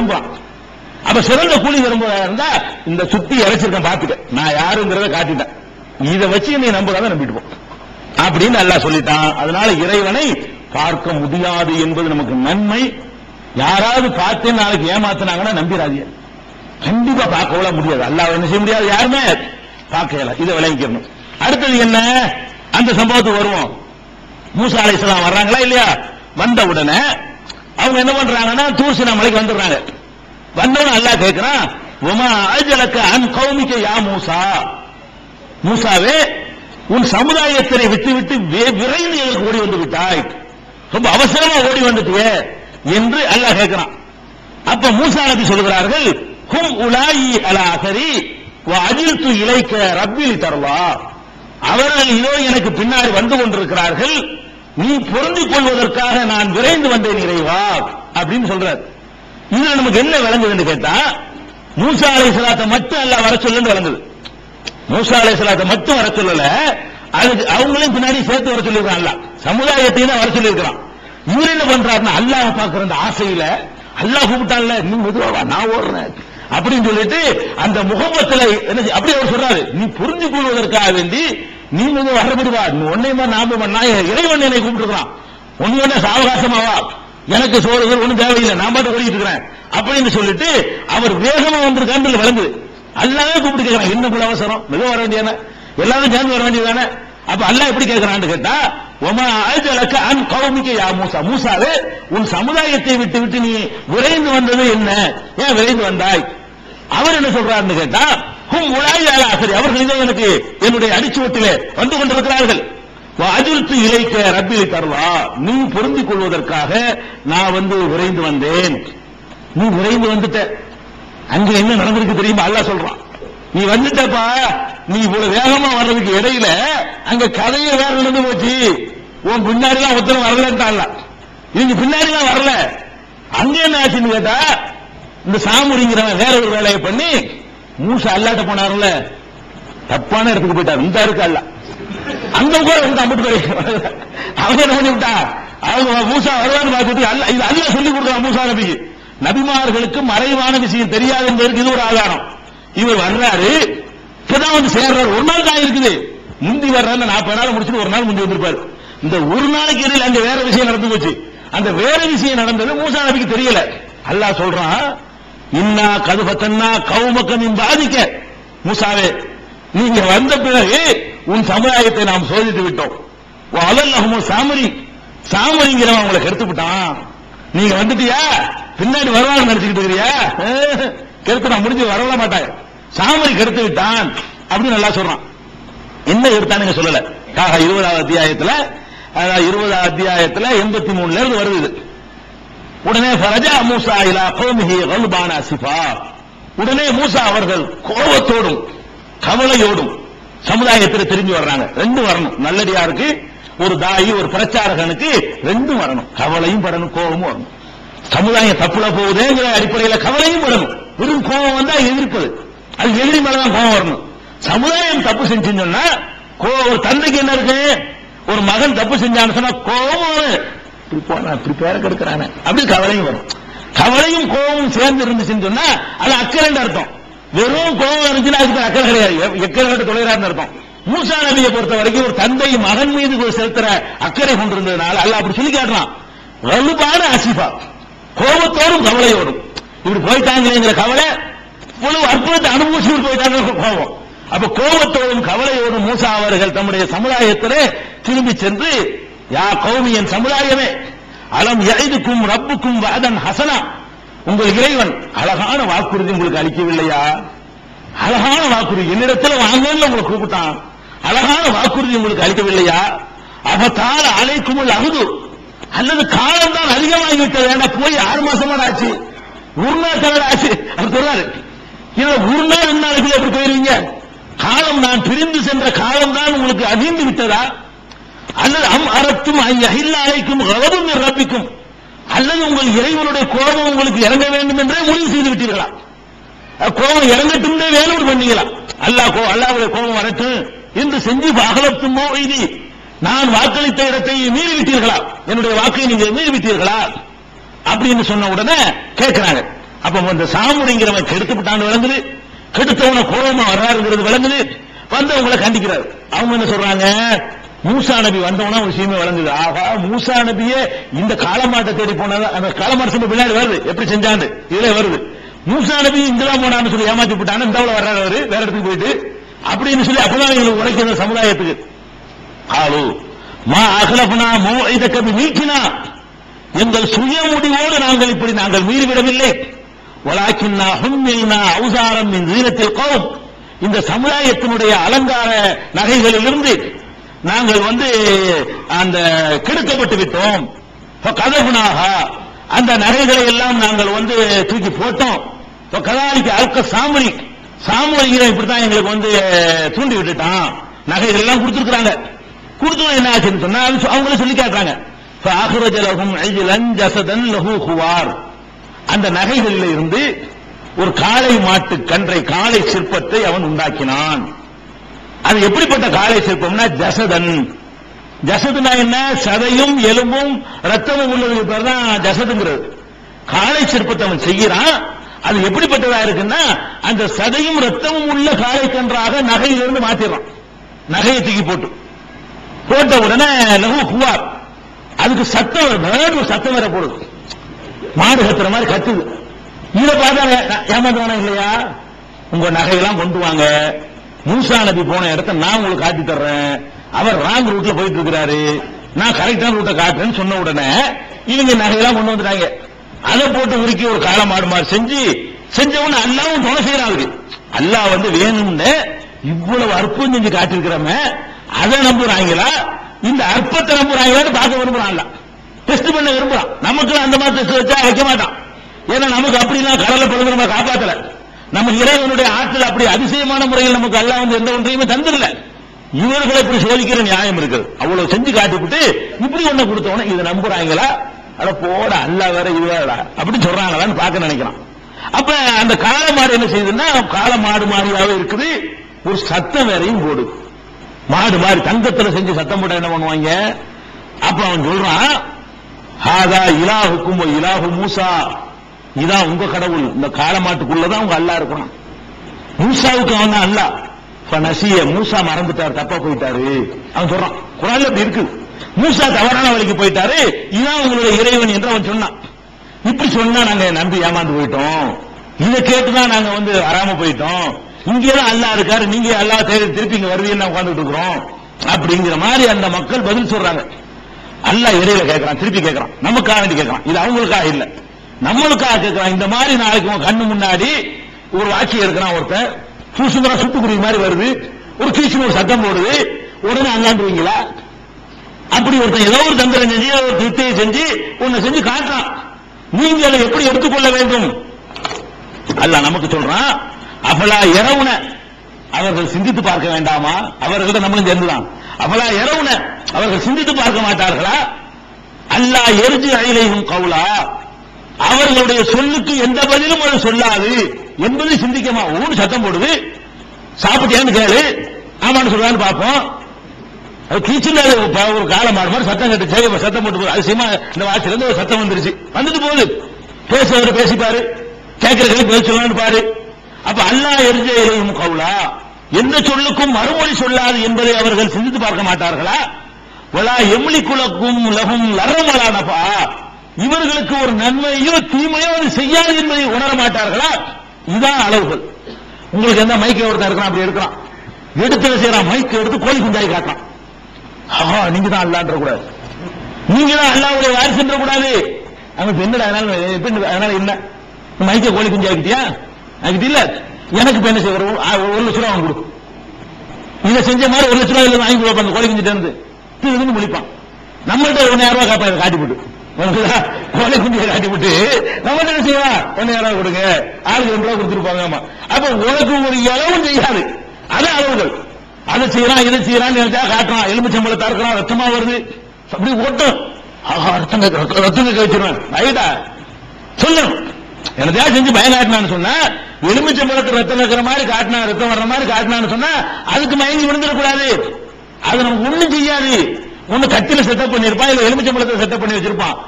விரும்புறான் அப்ப சிறந்த கூலி விரும்புறதா இருந்தா இந்த சுத்தி இறைச்சிருக்கேன் பாத்துக்க நான் யாருங்கிறத காட்டிட்டேன். இதை வச்சு நீ நம்புறத நம்பிட்டு போ. அப்படின்னு நல்லா சொல்லிட்டான். அதனால இறைவனை பார்க்க முடியாது என்பது நமக்கு நன்மை. யாராவது பார்த்து நாளைக்கு ஏமாத்தினாங்கன்னா நம்பிடாதீங்க கண்டிப்பா பார்க்கவள முடியாது. அல்லாஹ் என்ன செய்ய முடியாது? யாருமே பார்க்கல. இதை விளங்கிக்கணும். அடுத்தது என்ன? அந்த சம்பவத்துக்கு வருவோம். மூசா அலைஹிஸ்ஸலாம் வர்றாங்களா இல்லையா? வந்த உடனே அவங்க என்ன பண்றாங்கன்னா தூசின மலைக்கு வந்துடுறாங்க. வந்தவன அல்லாஹ் கேட்கிறான் உமா அஜலக்க அன் கௌமிக்க யா மூசா? மூசாவே உன் சமுதாயத்தினை விட்டு விட்டு விரைந்து எங்களுக்கு ஓடி வந்து விட்டாய். ரொம்ப அவசரமா ஓடி வந்துட்டியே என்று அல்லாஹ் கேட்கிறான். அப்ப மூசா நபி சொல்கிறார்கள் ஹும் உலாயி அலா அசரி அஜில்து இலைக்க ரப்பில் தருவா. அவர்கள் இதோ எனக்கு பின்னாடி வந்து கொண்டிருக்கிறார்கள் நீ புரிந்து கொள்வதற்காக நான் விரைந்து வந்தேன் இறைவா அப்படின்னு சொல்றாரு. இதுல நமக்கு என்ன விளங்குதுன்னு கேட்டா மூசா அலை சலாத்தை மட்டும் அல்லாஹ் வர சொல்லுன்னு விளங்குது. மூசா சலாத்த மட்டும் வர சொல்லல அதுக்கு அவங்களையும் பின்னாடி சேர்த்து வர சொல்லியிருக்கான் அல்ல சமுதாயத்தையும் தான் வர சொல்லியிருக்கிறான். இவர் என்ன பண்றாருன்னா அல்லாஹ் பாக்குற அந்த ஆசையில அல்லாஹ் கூப்பிட்டான்ல நீ மெதுவா வா, நான் ஓடுறேன் அப்படின்னு சொல்லிட்டு அந்த முகமத்துல என்ன அப்படி அவர் சொல்றாரு நீ புரிஞ்சு கொள்வதற்காக வேண்டி நீ வந்து வரப்படுவா உன்னை மாதிரி ஒன்னையுமா நாம நான் இறைவன் என்னை கூப்பிட்டுருக்கான் ஒன்னு ஒண்ணு சாவகாசமாவா எனக்கு சோழர்கள் ஒன்றும் தேவையில்லை. நான் பாட்டு ஓடிட்டு இருக்கிறேன். அப்படின்னு சொல்லிட்டு அவர் வேகமா வந்திருக்கான்னு வளர்ந்து அல்லாவே கூப்பிட்டு கேட்கிறான் என்ன போல அவசரம்? மிக வர வேண்டியதானே? எல்லாரும் சேர்ந்து வர வேண்டியதானே? அப்ப அல்லாஹ் எப்படி கேட்கிறான்னு கேட்டா ஒமா அஜலக்க அன் கௌமிக்க யா மூசா. மூசாவே உன் சமுதாயத்தை விட்டு விட்டு நீ விரைந்து வந்தது என்ன? ஏன் விரைந்து வந்தாய்? அவர் என்ன சொல்றாருன்னு கேட்டா ஹும் உலாயால சரி அவர்கள் இதோ எனக்கு என்னுடைய அடிச்சுவட்டிலே வந்து கொண்டிருக்கிறார்கள். அஜுல்த்து இலைக்க ரப்பிலை தருவா. நீ பொருந்திக் கொள்வதற்காக நான் வந்து விரைந்து வந்தேன். நீ விரைந்து வந்துட்ட. அங்க என்ன நடந்திருக்கு தெரியுமா? அல்ல சொல்றான். நீ வந்துட்டப்பா. நீ இவ்வளவு வேகமா வர்றதுக்கு இடையில அங்க கதையை வேற நடந்து போச்சு. உன் பின்னாடி ஒருத்தரும் ஒருத்தர் வரலன்ட்டான்ல. இவங்க பின்னாடி வரல. அங்க என்ன ஆச்சுன்னு கேட்டா இந்த சாமுடிங்கிறவன் வேற ஒரு வேலையை பண்ணி மூசா அல்லாட்ட போனார்ல தப்பான இடத்துக்கு போயிட்டார். இந்த இருக்கு அல்ல. அங்க கூட வந்து அம்பிட்டு போய். அவங்க என்ன பண்ணி விட்டா அவங்க மூசா வருவான்னு பார்த்துட்டு அல்ல இது அல்ல சொல்லி கொடுக்குறான் மூசா நபிக்கு. நபிமார்களுக்கு மறைவான விஷயம் தெரியாது என்பதற்கு இது ஒரு ஆதாரம். இவர் வர்றாரு. இப்பதான் வந்து சேர்றாரு. ஒரு நாள் தான் இருக்குது. முந்தி வர்றாரு நாற்பது நாள் முடிச்சுட்டு ஒரு நாள் முந்தி வந்திருப்பாரு. இந்த ஒரு நாளைக்கு இடையில அங்க வேற விஷயம் நடந்து போச்சு. அந்த வேற விஷயம் நடந்தது மூசா நபிக்கு தெரியல. அல்லாஹ் சொல்றான் இன்னா கதுபத்தன்னா கவுமக்கமின் பாதிக்க மூசாவே நீங்க வந்த பிறகு உன் சமுதாயத்தை நாம் சோதித்து விட்டோம். அலல்லஹமோ சாமரி. சாமரிங்கிறவன் உங்களை கெடுத்து விட்டான் நீங்க வந்துட்டியா? பின்னாடி வரலாறு நினைச்சுக்கிட்டு இருக்கிறியா? கெடுத்து நான் முடிஞ்சு வரல மாட்டாங்க. சாமரி கெடுத்து விட்டான் அப்படின்னு நல்லா சொல்றான். என்ன எடுத்தானுங்க சொல்லல. காக இருபதாவது அத்தியாயத்துல அதாவது இருபதாவது அத்தியாயத்துல எண்பத்தி மூணுல இருந்து வருது உடனே ரஜா மூசா இலா கௌமிஹி கல்பான சிபா உடனே மூசா அவர்கள் கோபத்தோடும் கவலையோடும் சமுதாயத்தில் திரும்பி வர்றாங்க. ரெண்டும் வரணும். நல்லடியாருக்கு ஒரு தாயி ஒரு பிரச்சாரகனுக்கு ரெண்டும் வரணும். கவலையும் படணும் கோபமும் வரணும். சமுதாயம் தப்புல போகுதுங்கிற அடிப்படையில் கவலையும் படணும். வெறும் கோபம் வந்தா எதிர்ப்பது. அது எதிரி மேலதான் கோபம் வரணும். சமுதாயம் தப்பு செஞ்சுன்னு சொன்னா கோ- ஒரு தந்தைக்கு என்ன இருக்கு? ஒரு மகன் தப்பு செஞ்சான்னு சொன்னா கோபம் இப்படி போனா இப்படி பேர கெடுக்கிறானே. அப்படி கவலையும் வரும். கவலையும் கோபமும் சேர்ந்து இருந்துச்சுன்னு சொன்னா அது அக்கறைன்னு அர்த்தம். வெறும் கோபம் இருந்துச்சுன்னா அதுக்கு அக்கறை கிடையாது. எ- எக்கறை கட்டு அர்த்தம். மூசா நபியை பொறுத்த வரைக்கும் ஒரு தந்தை மகன் மீது செலுத்துற அக்கறை கொண்டிருந்ததுனால அல்ல அப்படி சொல்லி காட்டுறான். வலுப்பான அசிபா கோபத்தோடும் கவலையோடும். இப்படி போயிட்டாங்களேங்கிற கவலை இவ்வளவு அற்புதத்தை அனுபவிச்சு போயிட்டாங்க கோபம். அப்ப கோபத்தோடும் கவலையோடும் மூசா அவர்கள் தம்முடைய சமுதாயத்திலே திரும்பி சென்று யா கௌமி என் சமுதாயமே. அலம் எய்துக்கும் ரப்புக்கும் வாதன் ஹசனா. உங்கள் இறைவன் அழகான வாக்குறுதி உங்களுக்கு அளிக்கவில்லையா? அழகான வாக்குறுதி. என்னிடத்துல வாங்கன்னு உங்களை கூப்பிட்டான். அழகான வாக்குறுதி உங்களுக்கு அளிக்கவில்லையா? அவத்தால் அழைக்குமுள் அகுது. அல்லது காலம் தான் அதிகமாகி விட்டது ஏன்னா போய் ஆறு மாசமா ஆச்சு? ஒரு நாள் தவிர ஆச்சு? அவர் சொல்றாரு. இதுல ஒரு நாள் ரெண்டு எப்படி போயிருவீங்க? காலம் நான் பிரிந்து சென்ற காலம் தான் உங்களுக்கு அதிர்ந்து விட்டதா? அல்லது அம் அறத்தும் அகில்ல அழைக்கும் கவதும் ரப்பிக்கும். அல்லது உங்கள் இறைவனுடைய கோபம் உங்களுக்கு இறங்க வேண்டும் என்றே முடிவு செய்து விட்டீர்களா? கோபம் இறங்கட்டும் வேலூர் பண்ணீங்களா? அல்லாஹ் கோ அல்லாவுடைய கோபம் வரட்டும் என்று செஞ்சு அகலத்தும் இது நான் வாக்களித்த இடத்தை மீறி விட்டீர்களா என்னுடைய வாக்கை நீங்க மீறி விட்டீர்களா அப்படின்னு சொன்ன உடனே கேட்கிறாங்க. அப்ப இந்த சாமுடிங்கிறவன் கெடுத்துப்பட்டான்னு விளங்குது. கெடுத்தவன கோபமா வர்றாருங்கிறது விளங்குது. வந்தவங்களை கண்டிக்கிறார். அவங்க என்ன சொல்றாங்க? மூசா நபி வந்தவனா ஒரு சீமை வளர்ந்தது. ஆகா மூசா நபியே இந்த காலமாட்டை தேடி போனது. அந்த காலமாட்ட சொல்லி பின்னாடி வருது. எப்படி செஞ்சாண்டு இதுல வருது. மூசா நபி இங்கதான் போனான்னு சொல்லி ஏமாத்தி விட்டான்னு இந்த வர்றாரு அவரு. வேற இடத்துக்கு போயிட்டு அப்படின்னு சொல்லி அப்பதான் எங்களுக்கு உழைக்கிற சமுதாயத்துக்கு. ஆளு மா அகலபனா மோ இத கபி நீக்கினா எங்கள் சுய முடிவோடு நாங்கள் இப்படி நாங்கள் மீறிவிடவில்லை. வளாக்கின்னா ஹும்மில்னா அவுசாரம் மின் வீரத்தில் கோம். இந்த சமுதாயத்தினுடைய அலங்கார நகைகளிலிருந்து நாங்கள் வந்து அந்த கெடுக்கப்பட்டு விட்டோம். கதகுனாக அந்த நகைகளை எல்லாம் நாங்கள் வந்து தூக்கி போட்டோம். கதாலிக்கு அல்க சாமுரி சாமுரிங்கிறன் இப்படித்தான் எங்களுக்கு வந்து தூண்டி விட்டுட்டான். நகைகள் எல்லாம் கொடுத்துருக்காங்க கொடுத்தோம் என்ன ஆச்சுன்னு சொன்னா அவங்கள சொல்லி காட்டுறாங்க அந்த நகைகளில் இருந்து ஒரு காளை மாட்டு கன்றை காளை சிற்பத்தை அவன் உண்டாக்கினான். அது எப்படிப்பட்ட காளை சிற்பம்னா ஜசதன். ஜசதுனா என்ன? சதையும் எலும்பும் ரத்தமும் உள்ளதுக்கு பேர் தான் ஜசதுங்கிறது. காளை சிற்பத்தை அவன் செய்கிறான். அது எப்படிப்பட்டதா இருக்குன்னா அந்த சதையும் ரத்தமும் உள்ள காளை கன்றாக நகையிலிருந்து மாத்திடுறான். நகையை தூக்கி போட்டு. போட்ட உடனே லகு குவார் அதுக்கு சத்தம் வரும் ஒரு சத்தம் வேற போடுது. மாடு கத்துற மாதிரி கத்துது. இதை பார்த்தா ஏமாத்துவானா இல்லையா? உங்க நகையெல்லாம் கொண்டு வாங்க. மூசா நபி போன இடத்த நான் உங்களுக்கு காட்டி தர்றேன். அவர் ராங் ரூட்ல போயிட்டு இருக்கிறாரு. நான் கரெக்டான ரூட்டை காட்டுறேன்னு சொன்ன உடனே இவங்க நகையெல்லாம் கொண்டு வந்துட்டாங்க. அதை போட்டு உருக்கி ஒரு காலம் மாடு மாதிரி செஞ்சு செஞ்சவன அல்லாவும் துணை செய்யறாங்க அல்லாஹ் வந்து வேணும்னு இவ்வளவு அற்புதம் செஞ்சு காட்டிருக்கிறோமே அதை நம்புறாங்களா? இந்த அற்பத்தை நம்புறாங்களான்னு பார்க்க விரும்புறான் டெஸ்ட் பண்ண விரும்புறான். நமக்கு அந்த மாதிரி டெஸ்ட் வச்சா வைக்க மாட்டான். ஏன்னா நமக்கு அப்படிலாம் கடலை பிறகு நம்ம காப்பாத்தல. நம்ம இறைவனுடைய ஆற்றல் அப்படி அதிசயமான முறையில் நமக்கு எல்லாம் வந்து எந்த ஒன்றையுமே தந்துடல இவர்களை இப்படி சோதிக்கிற நியாயம் இருக்குது. அவ்வளவு செஞ்சு காட்டிவிட்டு இப்படி ஒண்ணு கொடுத்தவன இதை நம்புறாங்களா? அட போட அல்ல வேற இதுவாடா. அப்படின்னு சொல்றாங்களான்னு பார்க்க நினைக்கிறான். அப்ப அந்த காளை மாடு என்ன செய்யுதுன்னா காளை மாடு மாதிரியாவே இருக்குது. ஒரு சத்தம் வேறையும் போடு. மாடு மாதிரி தங்கத்துல செஞ்சு சத்தம் போட்டா என்ன பண்ணுவாங்க? அப்ப அவன் சொல்றான் ஹாதா இலாஹுக்கும் இலாஹு மூசா. இதான் உங்க கடவுள். இந்த காலமாட்டுக்குள்ளதான் உங்க அல்லா இருக்கணும். மூசாவுக்கு அவன் தான் அல்லா. நசிய மூசா மறந்துட்டார் தப்பா போயிட்டாரு. அவன் சொல்றான் குரான்ல அப்படி இருக்கு. மூசா தவறான வழிக்கு போயிட்டாரு. இதான் உங்களுடைய இறைவன் என்று அவன் சொன்னான். இப்படி சொன்னா நாங்க நம்பி ஏமாந்து போயிட்டோம். இதை கேட்டுதான் நாங்க வந்து வராம போயிட்டோம். இங்கேதான் அல்லா இருக்காரு. நீங்க அல்லா தேடி திருப்பி இங்க வருவீங்கன்னு உட்காந்துட்டு இருக்கிறோம். அப்படிங்கிற மாதிரி அந்த மக்கள் பதில் சொல்றாங்க. அல்லாஹ் இடையில கேட்கறான் திருப்பி கேட்கறான் நமக்காக வேண்டி கேட்கறான் இது அவங்களுக்காக இல்லை. நம்மளுக்காக கேட்கறான். இந்த மாதிரி நாளைக்கு உன் கண்ணு முன்னாடி ஒரு வாக்கி எடுக்கிறான் ஒருத்தன். சூசுங்கரா சுட்டுக்குருவி மாதிரி வருது. ஒரு கீச்சுன்னு ஒரு சத்தம் போடுது. உடனே அங்காண்டுவீங்களா அப்படி ஒருத்தன் ஏதோ ஒரு தந்திரம் செஞ்சு ஒரு திட்டையை செஞ்சு ஒன்னு செஞ்சு காட்டுறான். நீங்க அதை எப்படி எடுத்துக்கொள்ள வேண்டும்? அல்ல நமக்கு சொல்றான் அவளா இரவுன அவர்கள் சிந்தித்து பார்க்க வேண்டாமா? அவர்கள்ட்ட நம்மளும் சேர்ந்துதான். அவளா இரவுன அவர்கள் சிந்தித்து பார்க்க மாட்டார்களா? அல்லா எரிஞ்சு அயிலையும் கவுலா. அவர்களுடைய சொல்லுக்கு எந்த பதிலும் அது சொல்லாது என்பதை சிந்திக்கமா? ஊன்னு சத்தம் போடுது. சாப்பிட்டியான்னு கேளு. ஆமான்னு சொல்றான்னு பார்ப்போம். அது கீச்சுல ஒரு காலம் மாடு மாதிரி சத்தம் கட்டு சேவை சத்தம் போட்டு போகுது அதிசயமா இந்த வாட்சில இருந்து ஒரு சத்தம் வந்துருச்சு. வந்துட்டு போகுது. பேசுறவர் பேசிப்பாரு. கேட்கறதுக்கு பேச சொல்லலாம்னு பாரு. அப்ப அல்லா எரிஞ்ச இறையும் கவுலா. எந்த சொல்லுக்கும் மறுமொழி சொல்லாது என்பதை அவர்கள் சிந்தித்து பார்க்க மாட்டார்களா? வலா எம்லி குலக்கும் லகும் லரமலானப்பா இவர்களுக்கு ஒரு நன்மையோ தீமையோ அது செய்யாது என்பதை உணர மாட்டார்களா? இதான் அளவுகள். உங்களுக்கு எந்த மைக்கை ஒருத்தர் இருக்கிறான் அப்படி எடுக்கிறான். எடுத்து செய்யறான்? மைக் எடுத்து கோழி குஞ்சாய் காட்டுறான். ஆஹா நீங்க தான் அல்லான்ற கூடாது நீங்க தான் அல்லாவுடைய வாரிசுன்ற கூடாது அங்க என்னடா அதனால இப்ப அதனால என்ன? மைக்க கோழி குஞ்சு ஆக்கிட்டியா? ஆக்கிட்டு இல்ல. எனக்கு இப்ப என்ன செய்ய ஒரு லட்ச ரூபா அவன் கொடு. இதை செஞ்ச மாதிரி ஒரு லட்ச ரூபாய் வாங்கி கொடுப்பாங்க கோழி குஞ்சிட்டு இருந்து. இதுன்னு முடிப்பான் நம்மள்ட்ட ஒன்னாயிரம் நேரம் காப்பாங்க காட்டி போட்டு. கோழி குஞ்சியை காட்டி விட்டு நம்ம என்ன செய்வா? ஒன்னு யாராவது கொடுங்க. ஆளுக்கு ரெண்டு ரூபா கொடுத்துருப்பாங்க ஆமா. அப்ப உனக்கு ஒரு இளவும் செய்யாது. அது அளவுகள். அதை செய்யறான் இதை செய்யறான் நினைச்சா காட்டுறான். எலும்பு சம்பளத்தா ரத்தமா வருது. அப்படி ஓட்டும். ஆஹா ரத்தம் ரத்தம் கழிச்சிருவேன் வச்சிருவேன். ரைட்டா சொல்லணும் எனதா செஞ்சு பயம் காட்டினான்னு சொன்னா எலுமிச்சம்பழத்து ரத்தம் இருக்கிற மாதிரி காட்டினா ரத்தம் வர்ற மாதிரி காட்டினான்னு சொன்னா அதுக்கு மயங்கி விழுந்துடக்கூடாது. அது நமக்கு ஒண்ணும் செய்யாது. ஒண்ணு கத்தில செட்டப் பண்ணிருப்பான் இல்ல எலுமிச்சம்பழத்தை செட்டப் பண்ணி வச்சிருப்பான்.